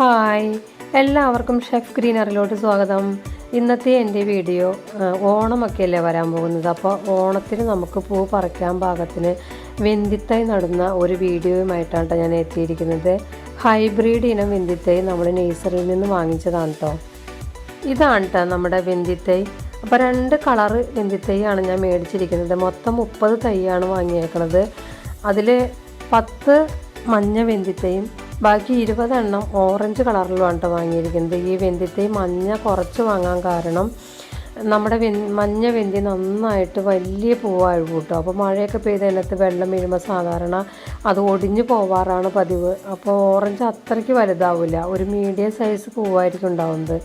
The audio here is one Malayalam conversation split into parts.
ഹായ്. എല്ലാവർക്കും ഷെഫ് ഗ്രീനറിലോട്ട് സ്വാഗതം. ഇന്നത്തെ എന്റെ വീഡിയോ ഓണമൊക്കെ ഓണമൊക്കെയല്ലേ വരാൻ പോകുന്നത്? അപ്പോൾ ഓണത്തിന് നമുക്ക് പൂ പറിക്കാൻ പാകത്തിന് വെന്തിത്തൈ നടുന്ന ഒരു വീഡിയോയുമായിട്ടാണ് ഞാൻ എത്തിയിരിക്കുന്നത്. ഹൈബ്രിഡ് ഇനം വെന്തിത്തൈ നമ്മൾ നേഴ്സറിയിൽ നിന്ന് വാങ്ങിച്ചതാണ് കേട്ടോ ഇതാണ് കേട്ടോ നമ്മുടെ വെന്തിത്തൈ. അപ്പോൾ രണ്ട് കളറ് വെന്തിത്തൈയാണ് ഞാൻ മേടിച്ചിരിക്കുന്നത്. മൊത്തം മുപ്പത് തൈയാണ് വാങ്ങിയേക്കുന്നത് അതിൽ പത്ത് മഞ്ഞ വെന്തിത്തയും ബാക്കി ഇരുപതെണ്ണം ഓറഞ്ച് കളറിലുമാണ് കേട്ടോ വാങ്ങിയിരിക്കുന്നത്. ഈ വെന്തിത്തെ മഞ്ഞ കുറച്ച് വാങ്ങാൻ കാരണം നമ്മുടെ വെ മഞ്ഞ വെന്തി നന്നായിട്ട് വലിയ പൂവായി കേട്ടോ. അപ്പോൾ മഴയൊക്കെ പെയ്ത് അതിനകത്ത് വെള്ളം വീഴുമ്പോൾ സാധാരണ അത് ഒടിഞ്ഞു പോവാറാണ് പതിവ്. അപ്പോൾ ഓറഞ്ച് അത്രയ്ക്ക് വലുതാവില്ല. ഒരു മീഡിയം സൈസ് പൂവായിരിക്കും ഉണ്ടാവുന്നത്.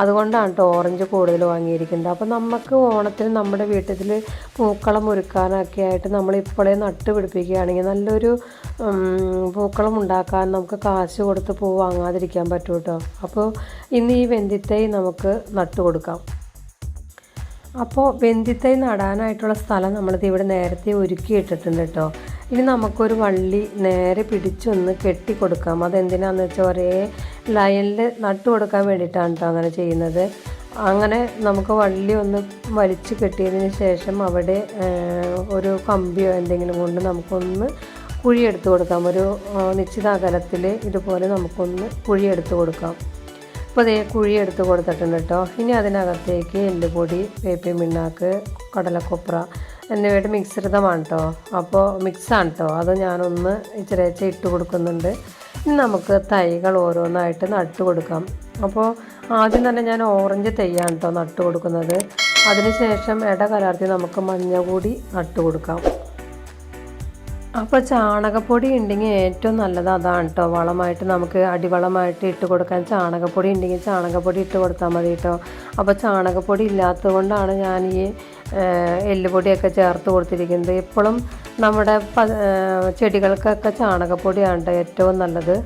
അതുകൊണ്ടാണ് കേട്ടോ ഓറഞ്ച് കൂടുതൽ വാങ്ങിയിരിക്കുന്നത്. അപ്പോൾ നമുക്ക് ഓണത്തിന് നമ്മുടെ വീട്ടിൽ പൂക്കളം ഒരുക്കാനൊക്കെ ആയിട്ട് നമ്മൾ ഇപ്പോഴേ നട്ട് പിടിപ്പിക്കുകയാണെങ്കിൽ നല്ലൊരു പൂക്കളം ഉണ്ടാക്കാൻ നമുക്ക് കാശ് കൊടുത്ത് പൂ വാങ്ങാതിരിക്കാൻ പറ്റും കേട്ടോ. അപ്പോൾ ഇന്ന് ഈ വെന്തിത്തൈ നമുക്ക് നട്ട് കൊടുക്കാം അപ്പോൾ വെന്തിത്തൈ നടാനായിട്ടുള്ള സ്ഥലം നമ്മളിത് ഇവിടെ നേരത്തെ ഒരുക്കി ഇട്ടിട്ടുണ്ട് കേട്ടോ ഇനി നമുക്കൊരു വള്ളി നേരെ പിടിച്ചൊന്ന് കെട്ടി കൊടുക്കാം അതെന്തിനാന്ന് വെച്ചാൽ ഒരേ ലൈനിൽ നട്ടു കൊടുക്കാൻ വേണ്ടിയിട്ടാണ് കേട്ടോ അങ്ങനെ ചെയ്യുന്നത്. അങ്ങനെ നമുക്ക് വള്ളി ഒന്ന് വലിച്ചു കെട്ടിയതിന് ശേഷം അവിടെ ഒരു കമ്പിയോ എന്തെങ്കിലും കൊണ്ട് നമുക്കൊന്ന് കുഴിയെടുത്ത് കൊടുക്കാം. ഒരു നിശ്ചിത അകലത്തിൽ ഇതുപോലെ നമുക്കൊന്ന് കുഴിയെടുത്ത് കൊടുക്കാം. അപ്പോൾ അതേ കുഴി എടുത്ത് കൊടുത്തിട്ടുണ്ട് കേട്ടോ ഇനി അതിനകത്തേക്ക് എല്ലുപൊടി വേപ്പി മിണ്ണാക്ക് കടലക്കൊപ്ര എന്നിവയുടെ മിശ്രിതമാണ് കേട്ടോ അപ്പോൾ മിക്സാണ് കേട്ടോ അത് ഞാനൊന്ന് ഇച്ചിരി ഇട്ട് കൊടുക്കുന്നുണ്ട്. ഇനി നമുക്ക് തൈകൾ ഓരോന്നായിട്ട് നട്ട് കൊടുക്കാം. അപ്പോൾ ആദ്യം തന്നെ ഞാൻ ഓറഞ്ച് തൈയാണ് കേട്ടോ നട്ട് കൊടുക്കുന്നത്. അതിനുശേഷം ഇട കലർത്തി നമുക്ക് മഞ്ഞ കൂടി നട്ട് കൊടുക്കാം. അപ്പോൾ ചാണകപ്പൊടി ഉണ്ടെങ്കിൽ ഏറ്റവും നല്ലത് അതാണ് കേട്ടോ വളമായിട്ട് നമുക്ക് അടിവളമായിട്ട് ഇട്ട് കൊടുക്കാൻ ചാണകപ്പൊടി ഉണ്ടെങ്കിൽ ചാണകപ്പൊടി ഇട്ട് കൊടുത്താൽ മതി കേട്ടോ അപ്പോൾ ചാണകപ്പൊടി ഇല്ലാത്തത് കൊണ്ടാണ് ഞാൻ ഈ എല്ലുപൊടിയൊക്കെ ചേർത്ത് കൊടുത്തിരിക്കുന്നത്. ഇപ്പോഴും നമ്മുടെ ചെടികൾക്കൊക്കെ ചാണകപ്പൊടിയാണ് കേട്ടോ ഏറ്റവും നല്ലത്.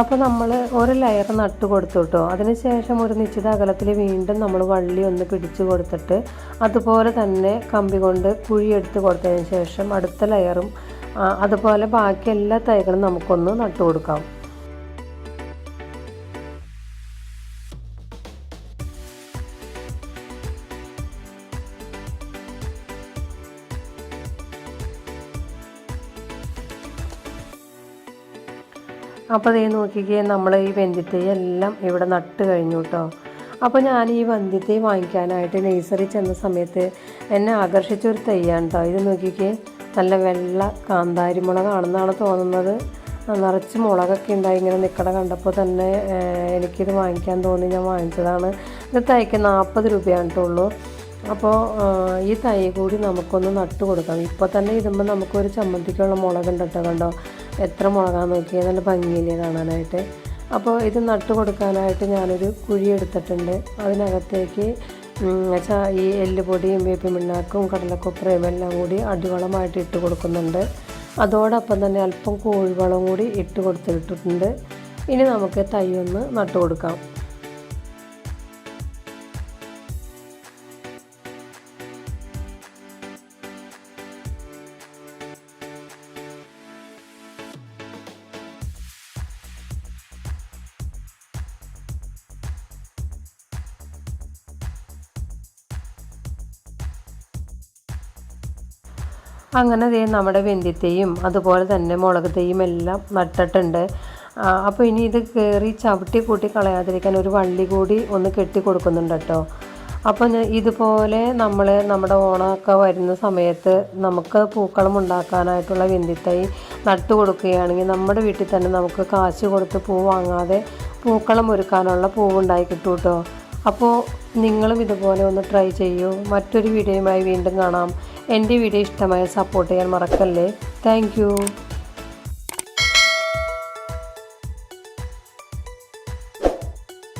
അപ്പോൾ നമ്മൾ ഒരു ലെയർ നട്ട് കൊടുത്തു കേട്ടോ അതിനുശേഷം ഒരു നിശ്ചിത അകലത്തിൽ വീണ്ടും നമ്മൾ വള്ളി ഒന്ന് പിടിച്ചു കൊടുത്തിട്ട് അതുപോലെ തന്നെ കമ്പി കൊണ്ട് കുഴിയെടുത്ത് കൊടുത്തതിന് ശേഷം അടുത്ത ലെയറും അതുപോലെ ബാക്കി എല്ലാ തൈകളും നമുക്കൊന്ന് നട്ടു കൊടുക്കാം. അപ്പോൾ ദേ നോക്കിക്കേ നമ്മൾ ഈ വെന്തിത്തൈ എല്ലാം ഇവിടെ നട്ട് കഴിഞ്ഞു കേട്ടോ അപ്പോൾ ഞാൻ ഈ വന്തിത്തൈ വാങ്ങിക്കാനായിട്ട് നേഴ്സറി ചെന്ന സമയത്ത് എന്നെ ആകർഷിച്ചൊരു തൈയാണ് കേട്ടോ ഇത് നോക്കിക്കേ നല്ല വെള്ള കാന്താരി മുളകാണെന്നാണ് തോന്നുന്നത്. നിറച്ച് മുളകൊക്കെ ഉണ്ടായി ഇങ്ങനെ നിൽക്കണ കണ്ടപ്പോൾ തന്നെ എനിക്കിത് വാങ്ങിക്കാൻ തോന്നി ഞാൻ വാങ്ങിച്ചതാണ്. ഇത് തൈക്ക് നാൽപ്പത് രൂപയാണ് കേട്ടോ ഉള്ളൂ. അപ്പോൾ ഈ തൈ കൂടി നമുക്കൊന്ന് നട്ട് കൊടുക്കാം. ഇപ്പോൾ തന്നെ ഇതുമ്പോൾ നമുക്കൊരു ചമ്മന്തിക്കുള്ള മുളകുണ്ട് കേട്ടോ കണ്ടോ? എത്ര മുളകാൻ നോക്കിയാൽ നല്ല ഭംഗിയില്ലേ കാണാനായിട്ട്. അപ്പോൾ ഇത് നട്ട് കൊടുക്കാനായിട്ട് ഞാനൊരു കുഴി എടുത്തിട്ടുണ്ട്. അതിനകത്തേക്ക് ഈ എല്ലുപൊടിയും വേപ്പിൻ പിണ്ണാക്കും കടലക്കൊപ്രയും എല്ലാം കൂടി അടിവളമായിട്ട് ഇട്ട് കൊടുക്കുന്നുണ്ട്. അതോടൊപ്പം തന്നെ അല്പം കോഴിവളം കൂടി ഇട്ട് കൊടുത്തിട്ടിട്ടുണ്ട്. ഇനി നമുക്ക് തൈ ഒന്ന് നട്ടു കൊടുക്കാം. അങ്ങനെ ദേ നമ്മുടെ വെന്തിത്തെയും അതുപോലെ തന്നെ മുളക് തെയ്യും എല്ലാം നട്ടിട്ടുണ്ട്. അപ്പോൾ ഇനി ഇത് കയറി ചവിട്ടി കൂട്ടി കളയാതിരിക്കാൻ ഒരു വള്ളി കൂടി ഒന്ന് കെട്ടി കൊടുക്കുന്നുണ്ട് കേട്ടോ. അപ്പോൾ ഇതുപോലെ നമ്മൾ നമ്മുടെ ഓണമൊക്കെ വരുന്ന സമയത്ത് നമുക്ക് പൂക്കളം ഉണ്ടാക്കാനായിട്ടുള്ള വെന്തിത്തൈ നട്ടു കൊടുക്കുകയാണെങ്കിൽ നമ്മുടെ വീട്ടിൽ തന്നെ നമുക്ക് കാശ് കൊടുത്ത് പൂ വാങ്ങാതെ പൂക്കളം ഒരുക്കാനുള്ള പൂവുണ്ടായി കിട്ടും കേട്ടോ. അപ്പോൾ നിങ്ങളും ഇതുപോലെ ഒന്ന് ട്രൈ ചെയ്യൂ. മറ്റൊരു വീഡിയോയുമായി വീണ്ടും കാണാം. എന്റെ വീഡിയോ ഇഷ്ടമായ സപ്പോർട്ട് ചെയ്യാൻ മറക്കല്ലേ. താങ്ക്